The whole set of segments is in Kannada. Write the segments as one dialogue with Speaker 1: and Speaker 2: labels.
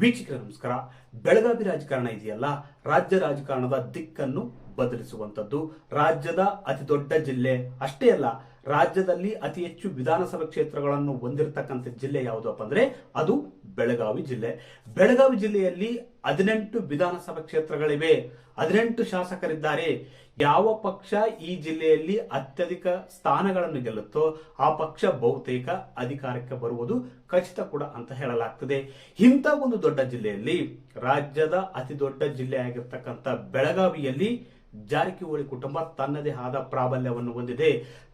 Speaker 1: ವೀಕ್ಷಕರ ನಮಸ್ಕಾರ. ಬೆಳಗಾವಿ ರಾಜಕಾರಣ ಇದೆಯಲ್ಲ? ರಾಜ್ಯ ರಾಜಕಾರಣದ ದಿಕ್ಕನ್ನು ಬದಲಿಸುವಂತದ್ದು ರಾಜ್ಯದ ಅತಿ ದೊಡ್ಡ ಜಿಲ್ಲೆ. ಅಷ್ಟೇ ಅಲ್ಲ, ರಾಜ್ಯದಲ್ಲಿ ಅತಿ ಹೆಚ್ಚು ವಿಧಾನಸಭಾ ಕ್ಷೇತ್ರಗಳನ್ನು ಹೊಂದಿರತಕ್ಕಂಥ ಜಿಲ್ಲೆ ಯಾವುದಪ್ಪ ಅಂದ್ರೆ, ಅದು ಬೆಳಗಾವಿ ಜಿಲ್ಲೆ. ಬೆಳಗಾವಿ ಜಿಲ್ಲೆಯಲ್ಲಿ ಹದಿನೆಂಟು ವಿಧಾನಸಭಾ ಕ್ಷೇತ್ರಗಳಿವೆ. ಹದಿನೆಂಟು ಶಾಸಕರಿದ್ದಾರೆ. ಯಾವ ಪಕ್ಷ ಈ ಜಿಲ್ಲೆಯಲ್ಲಿ ಅತ್ಯಧಿಕ ಸ್ಥಾನಗಳನ್ನು ಗೆಲ್ಲುತ್ತೋ ಆ ಪಕ್ಷ ಬಹುತೇಕ ಅಧಿಕಾರಕ್ಕೆ ಬರುವುದು ಖಚಿತ ಕೂಡ ಅಂತ ಹೇಳಲಾಗ್ತದೆ. ಇಂಥ ಒಂದು ದೊಡ್ಡ ಜಿಲ್ಲೆಯಲ್ಲಿ ರಾಜ್ಯದ ಅತಿ ದೊಡ್ಡ ಜಿಲ್ಲೆ ಆಗಿರ್ತಕ್ಕಂಥ ಬೆಳಗಾವಿಯಲ್ಲಿ ಜಾರಕಿಹೊಳಿ ಕುಟುಂಬ ತನ್ನದೇ ಆದ ಪ್ರಾಬಲ್ಯವನ್ನು ಹೊಂದಿದೆ,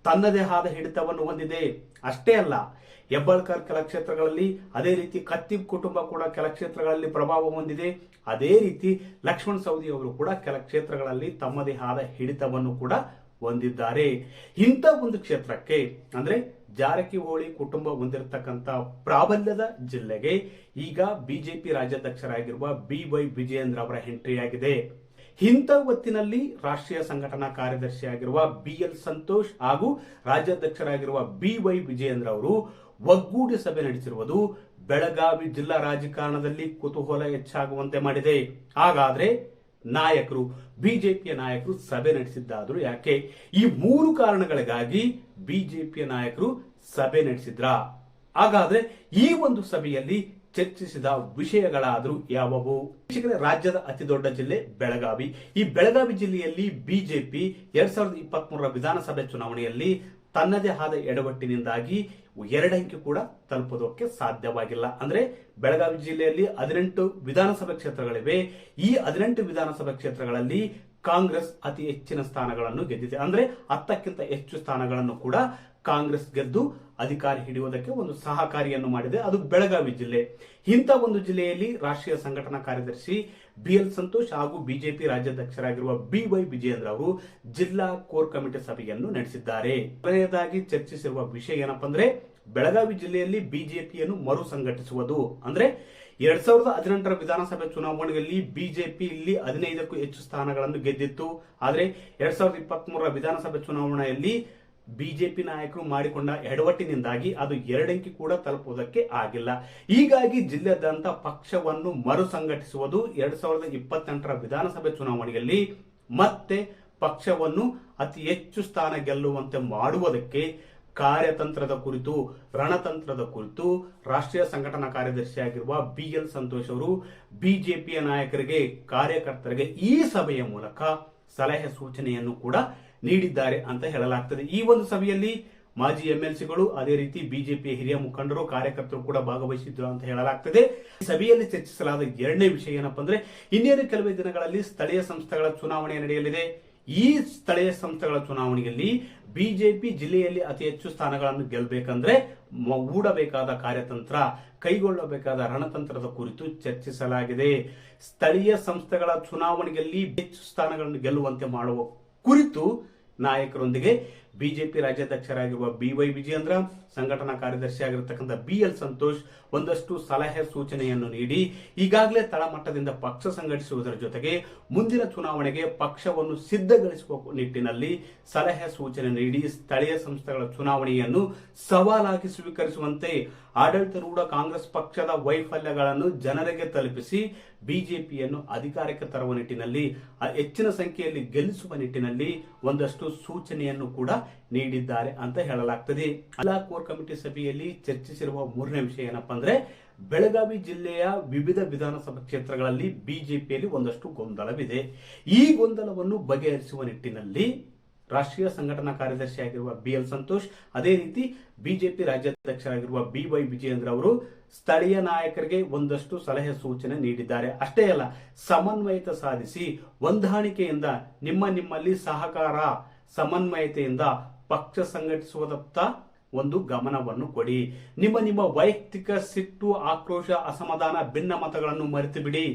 Speaker 1: ತನ್ನದೇ ಆದ ಹಿಡಿತವನ್ನು ಹೊಂದಿದೆ. ಅಷ್ಟೇ ಅಲ್ಲ, ಹೆಬ್ಬಾಳ್ಕರ್ ಕೆಲ ಕ್ಷೇತ್ರಗಳಲ್ಲಿ ಅದೇ ರೀತಿ ಕತ್ತಿ ಕುಟುಂಬ ಕೂಡ ಕೆಲ ಕ್ಷೇತ್ರಗಳಲ್ಲಿ ಪ್ರಭಾವ ಹೊಂದಿದೆ. ಅದೇ ರೀತಿ ಲಕ್ಷ್ಮಣ್ ಸವದಿ ಅವರು ಕೂಡ ಕೆಲ ಕ್ಷೇತ್ರಗಳಲ್ಲಿ ತಮ್ಮದೇ ಆದ ಹಿಡಿತವನ್ನು ಕೂಡ ಹೊಂದಿದ್ದಾರೆ. ಇಂಥ ಒಂದು ಕ್ಷೇತ್ರಕ್ಕೆ ಅಂದ್ರೆ ಜಾರಕಿಹೊಳಿ ಕುಟುಂಬ ಹೊಂದಿರತಕ್ಕಂಥ ಪ್ರಾಬಲ್ಯದ ಜಿಲ್ಲೆಗೆ ಈಗ ಬಿಜೆಪಿ ರಾಜ್ಯಾಧ್ಯಕ್ಷರಾಗಿರುವ ಬಿ ವೈ ವಿಜಯೇಂದ್ರ ಅವರ ಎಂಟ್ರಿ ಆಗಿದೆ ಇಂಥ ಹೊತ್ತಿನಲ್ಲಿ ರಾಷ್ಟ್ರೀಯ ಸಂಘಟನಾ ಕಾರ್ಯದರ್ಶಿಯಾಗಿರುವ ಬಿ ಎಲ್ ಸಂತೋಷ್ ಹಾಗೂ ರಾಜ್ಯಾಧ್ಯಕ್ಷರಾಗಿರುವ ಬಿ ವೈ ವಿಜಯೇಂದ್ರ ಅವರು ಒಗ್ಗೂಡಿ ಸಭೆ ನಡೆಸಿರುವುದು ಬೆಳಗಾವಿ ಜಿಲ್ಲಾ ರಾಜಕಾರಣದಲ್ಲಿ ಕುತೂಹಲ ಹೆಚ್ಚಾಗುವಂತೆ ಮಾಡಿದೆ. ಹಾಗಾದ್ರೆ ನಾಯಕರು, ಬಿಜೆಪಿಯ ನಾಯಕರು ಸಭೆ ನಡೆಸಿದ್ದಾದ್ರು ಯಾಕೆ? ಈ ಮೂರು ಕಾರಣಗಳಿಗಾಗಿ ಬಿಜೆಪಿಯ ನಾಯಕರು ಸಭೆ ನಡೆಸಿದ್ರ? ಹಾಗಾದ್ರೆ ಈ ಒಂದು ಸಭೆಯಲ್ಲಿ ಚರ್ಚಿಸಿದ ವಿಷಯಗಳಾದರೂ ಯಾವುವು? ವೀಕ್ಷಕರೇ, ರಾಜ್ಯದ ಅತಿ ದೊಡ್ಡ ಜಿಲ್ಲೆ ಬೆಳಗಾವಿ. ಈ ಬೆಳಗಾವಿ ಜಿಲ್ಲೆಯಲ್ಲಿ ಬಿಜೆಪಿ ಎರಡ್ ಸಾವಿರದ ಇಪ್ಪತ್ತ್ ಮೂರರ ವಿಧಾನಸಭೆ ಚುನಾವಣೆಯಲ್ಲಿ ತನ್ನದೇ ಆದ ಎಡವಟ್ಟಿನಿಂದಾಗಿ ಎರಡಂಕಿ ಕೂಡ ತಲುಪೋದಕ್ಕೆ ಸಾಧ್ಯವಾಗಿಲ್ಲ. ಅಂದ್ರೆ ಬೆಳಗಾವಿ ಜಿಲ್ಲೆಯಲ್ಲಿ ಹದಿನೆಂಟು ವಿಧಾನಸಭಾ ಕ್ಷೇತ್ರಗಳಿವೆ. ಈ ಹದಿನೆಂಟು ವಿಧಾನಸಭಾ ಕ್ಷೇತ್ರಗಳಲ್ಲಿ ಕಾಂಗ್ರೆಸ್ ಅತಿ ಹೆಚ್ಚಿನ ಸ್ಥಾನಗಳನ್ನು ಗೆದ್ದಿದೆ. ಅಂದ್ರೆ ಹತ್ತಕ್ಕಿಂತ ಹೆಚ್ಚು ಸ್ಥಾನಗಳನ್ನು ಕೂಡ ಕಾಂಗ್ರೆಸ್ ಗೆದ್ದು ಅಧಿಕಾರ ಹಿಡಿಯುವುದಕ್ಕೆ ಒಂದು ಸಹಕಾರಿಯನ್ನು ಮಾಡಿದೆ. ಅದು ಬೆಳಗಾವಿ ಜಿಲ್ಲೆ. ಇಂಥ ಒಂದು ಜಿಲ್ಲೆಯಲ್ಲಿ ರಾಷ್ಟ್ರೀಯ ಸಂಘಟನಾ ಕಾರ್ಯದರ್ಶಿ ಬಿ ಎಲ್ ಸಂತೋಷ್ ಹಾಗೂ ಬಿಜೆಪಿ ರಾಜ್ಯಾಧ್ಯಕ್ಷರಾಗಿರುವ ಬಿ ವೈ ಅವರು ಜಿಲ್ಲಾ ಕೋರ್ ಕಮಿಟಿ ಸಭೆಯನ್ನು ನಡೆಸಿದ್ದಾರೆ. ಕೊನೆಯದಾಗಿ ಚರ್ಚಿಸಿರುವ ವಿಷಯ ಏನಪ್ಪಾ ಅಂದ್ರೆ ಬೆಳಗಾವಿ ಜಿಲ್ಲೆಯಲ್ಲಿ ಬಿಜೆಪಿಯನ್ನು ಮರು ಸಂಘಟಿಸುವುದು ಅಂದ್ರೆ ಎರಡ್ ಸಾವಿರದ ಹದಿನೆಂಟರ ವಿಧಾನಸಭೆ ಚುನಾವಣೆಯಲ್ಲಿ ಬಿಜೆಪಿ ಇಲ್ಲಿ ಹದಿನೈದಕ್ಕೂ ಹೆಚ್ಚು ಸ್ಥಾನಗಳನ್ನು ಗೆದ್ದಿತ್ತು. ಆದರೆ ಎರಡ್ ಸಾವಿರದ ಇಪ್ಪತ್ತ್ ಮೂರರ ವಿಧಾನಸಭೆ ಚುನಾವಣೆಯಲ್ಲಿ ಬಿಜೆಪಿ ನಾಯಕರು ಮಾಡಿಕೊಂಡ ಎಡವಟ್ಟಿನಿಂದಾಗಿ ಅದು ಎರಡಂಕಿ ಕೂಡ ತಲುಪುವುದಕ್ಕೆ ಆಗಿಲ್ಲ. ಹೀಗಾಗಿ ಜಿಲ್ಲೆಯಾದ್ಯಂತ ಪಕ್ಷವನ್ನು ಮರು ಸಂಘಟಿಸುವುದು ಎರಡ್ ಸಾವಿರದ ಇಪ್ಪತ್ತೆಂಟರ ವಿಧಾನಸಭೆ ಚುನಾವಣೆಯಲ್ಲಿ ಮತ್ತೆ ಪಕ್ಷವನ್ನು ಅತಿ ಹೆಚ್ಚು ಸ್ಥಾನ ಗೆಲ್ಲುವಂತೆ ಮಾಡುವುದಕ್ಕೆ ಕಾರ್ಯತಂತ್ರದ ಕುರಿತು, ರಣತಂತ್ರದ ಕುರಿತು ರಾಷ್ಟ್ರೀಯ ಸಂಘಟನಾ ಕಾರ್ಯದರ್ಶಿಯಾಗಿರುವ ಬಿ ಎಲ್ ಸಂತೋಷ್ ಅವರು ಬಿಜೆಪಿಯ ನಾಯಕರಿಗೆ, ಕಾರ್ಯಕರ್ತರಿಗೆ ಈ ಸಭೆಯ ಮೂಲಕ ಸಲಹೆ ಸೂಚನೆಯನ್ನು ಕೂಡ ನೀಡಿದ್ದಾರೆ ಅಂತ ಹೇಳಲಾಗ್ತದೆ. ಈ ಒಂದು ಸಭೆಯಲ್ಲಿ ಮಾಜಿ ಎಂಎಲ್ಸಿಗಳು, ಅದೇ ರೀತಿ ಬಿಜೆಪಿಯ ಹಿರಿಯ ಮುಖಂಡರು, ಕಾರ್ಯಕರ್ತರು ಕೂಡ ಭಾಗವಹಿಸಿದ್ರು ಅಂತ ಹೇಳಲಾಗ್ತದೆ. ಸಭೆಯಲ್ಲಿ ಚರ್ಚಿಸಲಾದ ಎರಡನೇ ವಿಷಯ ಏನಪ್ಪಾ ಅಂದ್ರೆ ಇನ್ನೇನು ಕೆಲವೇ ದಿನಗಳಲ್ಲಿ ಸ್ಥಳೀಯ ಸಂಸ್ಥೆಗಳ ಚುನಾವಣೆ ನಡೆಯಲಿದೆ. ಈ ಸ್ಥಳೀಯ ಸಂಸ್ಥೆಗಳ ಚುನಾವಣೆಯಲ್ಲಿ ಬಿಜೆಪಿ ಜಿಲ್ಲೆಯಲ್ಲಿ ಅತಿ ಹೆಚ್ಚು ಸ್ಥಾನಗಳನ್ನು ಗೆಲ್ಲಬೇಕಂದ್ರೆ ಮಗೂಡಬೇಕಾದ ಕಾರ್ಯತಂತ್ರ, ಕೈಗೊಳ್ಳಬೇಕಾದ ರಣತಂತ್ರದ ಕುರಿತು ಚರ್ಚಿಸಲಾಗಿದೆ. ಸ್ಥಳೀಯ ಸಂಸ್ಥೆಗಳ ಚುನಾವಣೆಯಲ್ಲಿ ಹೆಚ್ಚು ಸ್ಥಾನಗಳನ್ನು ಗೆಲ್ಲುವಂತೆ ಮಾಡುವ ಕುರಿತು ನಾಯಕರೊಂದಿಗೆ ಬಿಜೆಪಿ ರಾಜ್ಯಾಧ್ಯಕ್ಷರಾಗಿರುವ ಬಿ ವೈ ವಿಜಯೇಂದ್ರ ಸಂಘಟನಾ ಕಾರ್ಯದರ್ಶಿಯಾಗಿರತಕ್ಕಂಥ ಬಿ ಎಲ್ ಸಂತೋಷ್ ಒಂದಷ್ಟು ಸಲಹೆ ಸೂಚನೆಯನ್ನು ನೀಡಿ ಈಗಾಗಲೇ ತಳಮಟ್ಟದಿಂದ ಪಕ್ಷ ಸಂಘಟಿಸುವುದರ ಜೊತೆಗೆ ಮುಂದಿನ ಚುನಾವಣೆಗೆ ಪಕ್ಷವನ್ನು ಸಿದ್ಧಗೊಳಿಸುವ ನಿಟ್ಟಿನಲ್ಲಿ ಸಲಹೆ ಸೂಚನೆ ನೀಡಿ ಸ್ಥಳೀಯ ಸಂಸ್ಥೆಗಳ ಚುನಾವಣೆಯನ್ನು ಸವಾಲಾಗಿ ಸ್ವೀಕರಿಸುವಂತೆ ಆಡಳಿತಾರೂಢ ಕಾಂಗ್ರೆಸ್ ಪಕ್ಷದ ವೈಫಲ್ಯಗಳನ್ನು ಜನರಿಗೆ ತಲುಪಿಸಿ ಬಿಜೆಪಿಯನ್ನು ಅಧಿಕಾರಕ್ಕೆ ತರುವ ನಿಟ್ಟಿನಲ್ಲಿ ಹೆಚ್ಚಿನ ಸಂಖ್ಯೆಯಲ್ಲಿ ಗೆಲ್ಲಿಸುವ ನಿಟ್ಟಿನಲ್ಲಿ ಒಂದಷ್ಟು ಸೂಚನೆಯನ್ನು ಕೂಡ ನೀಡಿದ್ದಾರೆ ಅಂತ ಹೇಳಲಾಗ್ತದೆ. ಅಲ್ಲಾ ಕೋರ್ ಕಮಿಟಿ ಸಭೆಯಲ್ಲಿ ಚರ್ಚಿಸಿರುವ ಮೂರನೇ ವಿಷಯ ಏನಪ್ಪಾ ಅಂದ್ರೆ, ಬೆಳಗಾವಿ ಜಿಲ್ಲೆಯ ವಿವಿಧ ವಿಧಾನಸಭಾ ಕ್ಷೇತ್ರಗಳಲ್ಲಿ ಬಿಜೆಪಿಯಲ್ಲಿ ಒಂದಷ್ಟು ಗೊಂದಲವಿದೆ. ಈ ಗೊಂದಲವನ್ನು ಬಗೆಹರಿಸುವ ನಿಟ್ಟಿನಲ್ಲಿ ರಾಷ್ಟ್ರೀಯ ಸಂಘಟನಾ ಕಾರ್ಯದರ್ಶಿಯಾಗಿರುವ ಬಿ ಎಲ್ ಸಂತೋಷ್, ಅದೇ ರೀತಿ ಬಿಜೆಪಿ ರಾಜ್ಯಾಧ್ಯಕ್ಷರಾಗಿರುವ ಬಿ ವೈ ವಿಜಯೇಂದ್ರ ಅವರು ಸ್ಥಳೀಯ ನಾಯಕರಿಗೆ ಒಂದಷ್ಟು ಸಲಹೆ ಸೂಚನೆ ನೀಡಿದ್ದಾರೆ. ಅಷ್ಟೇ ಅಲ್ಲ, ಸಮನ್ವಯತ ಸಾಧಿಸಿ ಹೊಂದಾಣಿಕೆಯಿಂದ ನಿಮ್ಮ ನಿಮ್ಮಲ್ಲಿ ಸಹಕಾರ, ಸಮನ್ವಯತೆಯಿಂದ ಪಕ್ಷ ಸಂಘಟಿಸುವುದತ್ತ ಒಂದು ಗಮನವನ್ನು ಕೊಡಿ. ನಿಮ್ಮ ನಿಮ್ಮ ವೈಯಕ್ತಿಕ ಸಿಟ್ಟು, ಆಕ್ರೋಶ, ಅಸಮಾಧಾನ, ಭಿನ್ನ ಮತಗಳನ್ನು ಮರೆತು ಬಿಡಿ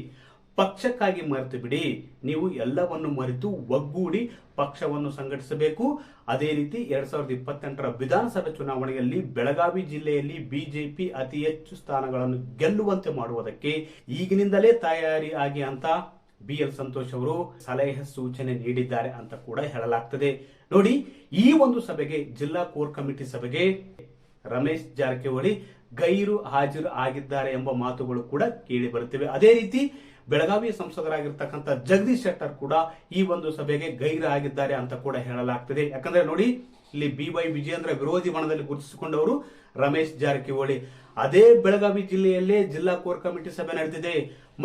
Speaker 1: ಪಕ್ಷಕ್ಕಾಗಿ ಮರೆತು ಬಿಡಿ. ನೀವು ಎಲ್ಲವನ್ನು ಮರೆತು ಒಗ್ಗೂಡಿ ಪಕ್ಷವನ್ನು ಸಂಘಟಿಸಬೇಕು. ಅದೇ ರೀತಿ ಎರಡ್ ಸಾವಿರದ ಇಪ್ಪತ್ತೆಂಟರ ವಿಧಾನಸಭೆ ಚುನಾವಣೆಯಲ್ಲಿ ಬೆಳಗಾವಿ ಜಿಲ್ಲೆಯಲ್ಲಿ ಬಿಜೆಪಿ ಅತಿ ಹೆಚ್ಚು ಸ್ಥಾನಗಳನ್ನು ಗೆಲ್ಲುವಂತೆ ಮಾಡುವುದಕ್ಕೆ ಈಗಿನಿಂದಲೇ ತಯಾರಿ ಆಗಿ ಅಂತ ಬಿ ಎಲ್ ಸಂತೋಷ್ ಅವರು ಸಲಹೆ ಸೂಚನೆ ನೀಡಿದ್ದಾರೆ ಅಂತ ಕೂಡ ಹೇಳಲಾಗ್ತದೆ. ನೋಡಿ, ಈ ಒಂದು ಸಭೆಗೆ ಜಿಲ್ಲಾ ಕೋರ್ ಕಮಿಟಿ ಸಭೆಗೆ ರಮೇಶ್ ಜಾರಕಿಹೊಳಿ ಗೈರು ಹಾಜರು ಆಗಿದ್ದಾರೆ ಎಂಬ ಮಾತುಗಳು ಕೂಡ ಕೇಳಿ ಬರುತ್ತಿವೆ. ಅದೇ ರೀತಿ ಬೆಳಗಾವಿ ಸಂಸದರಾಗಿರ್ತಕ್ಕಂಥ ಜಗದೀಶ್ ಶೆಟ್ಟರ್ ಕೂಡ ಈ ಒಂದು ಸಭೆಗೆ ಗೈರ ಆಗಿದ್ದಾರೆ ಅಂತ ಕೂಡ ಹೇಳಲಾಗ್ತಿದೆ. ಯಾಕಂದ್ರೆ ನೋಡಿ, ಇಲ್ಲಿ ಬಿ ವೈ ವಿಜೇಂದ್ರ ವಿರೋಧಿ ಬಣದಲ್ಲಿ ಗುರುತಿಸಿಕೊಂಡವರು ರಮೇಶ್ ಜಾರಕಿಹೊಳಿ. ಅದೇ ಬೆಳಗಾವಿ ಜಿಲ್ಲೆಯಲ್ಲೇ ಜಿಲ್ಲಾ ಕೋರ್ ಕಮಿಟಿ ಸಭೆ ನಡೆದಿದೆ.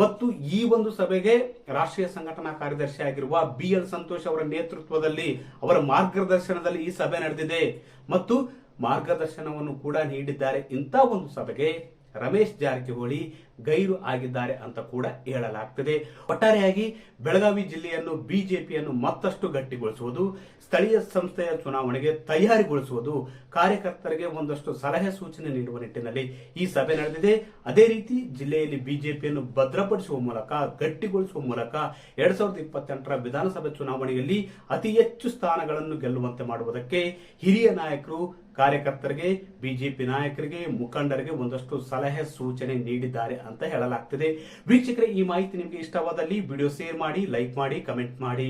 Speaker 1: ಮತ್ತು ಈ ಒಂದು ಸಭೆಗೆ ರಾಷ್ಟ್ರೀಯ ಸಂಘಟನಾ ಕಾರ್ಯದರ್ಶಿ ಆಗಿರುವ ಬಿ ಎಲ್ ಸಂತೋಷ್ ಅವರ ನೇತೃತ್ವದಲ್ಲಿ ಅವರ ಮಾರ್ಗದರ್ಶನದಲ್ಲಿ ಈ ಸಭೆ ನಡೆದಿದೆ. ಮತ್ತು ಮಾರ್ಗದರ್ಶನವನ್ನು ಕೂಡ ನೀಡಿದ್ದಾರೆ ಇಂಥ ಒಂದು ಸಭೆಗೆ ರಮೇಶ್ ಜಾರಕಿಹೊಳಿ ಗೈರು ಆಗಿದ್ದಾರೆ ಅಂತ ಕೂಡ ಹೇಳಲಾಗ್ತದೆ. ಒಟ್ಟಾರೆಯಾಗಿ ಬೆಳಗಾವಿ ಜಿಲ್ಲೆಯನ್ನು ಬಿಜೆಪಿಯನ್ನು ಮತ್ತಷ್ಟು ಗಟ್ಟಿಗೊಳಿಸುವುದು, ಸ್ಥಳೀಯ ಸಂಸ್ಥೆಯ ಚುನಾವಣೆಗೆ ತಯಾರಿಗೊಳಿಸುವುದು ಕಾರ್ಯಕರ್ತರಿಗೆ ಒಂದಷ್ಟು ಸಲಹೆ ಸೂಚನೆ ನೀಡುವ ನಿಟ್ಟಿನಲ್ಲಿ ಈ ಸಭೆ ನಡೆದಿದೆ. ಅದೇ ರೀತಿ ಜಿಲ್ಲೆಯಲ್ಲಿ ಬಿಜೆಪಿಯನ್ನು ಭದ್ರಪಡಿಸುವ ಮೂಲಕ, ಗಟ್ಟಿಗೊಳಿಸುವ ಮೂಲಕ ಎರಡ್ ಸಾವಿರದ ಇಪ್ಪತ್ತೆಂಟರ ವಿಧಾನಸಭೆ ಚುನಾವಣೆಯಲ್ಲಿ ಅತಿ ಹೆಚ್ಚು ಸ್ಥಾನಗಳನ್ನು ಗೆಲ್ಲುವಂತೆ ಮಾಡುವುದಕ್ಕೆ ಹಿರಿಯ ನಾಯಕರು, ಕಾರ್ಯಕರ್ತರಿಗೆ, ಬಿಜೆಪಿ ನಾಯಕರಿಗೆ, ಮುಖಂಡರಿಗೆ ಒಂದಷ್ಟು ಸಲಹೆ ಸೂಚನೆ ನೀಡಿದ್ದಾರೆ ಅಂತ ಹೇಳಲಾಗ್ತದೆ. ವೀಕ್ಷಕರೇ ಈ ಮಾಹಿತಿ ನಿಮಗೆ ಇಷ್ಟವಾದಲ್ಲಿ ವಿಡಿಯೋ ಶೇರ್ ಮಾಡಿ ಲೈಕ್ ಮಾಡಿ ಕಮೆಂಟ್ ಮಾಡಿ.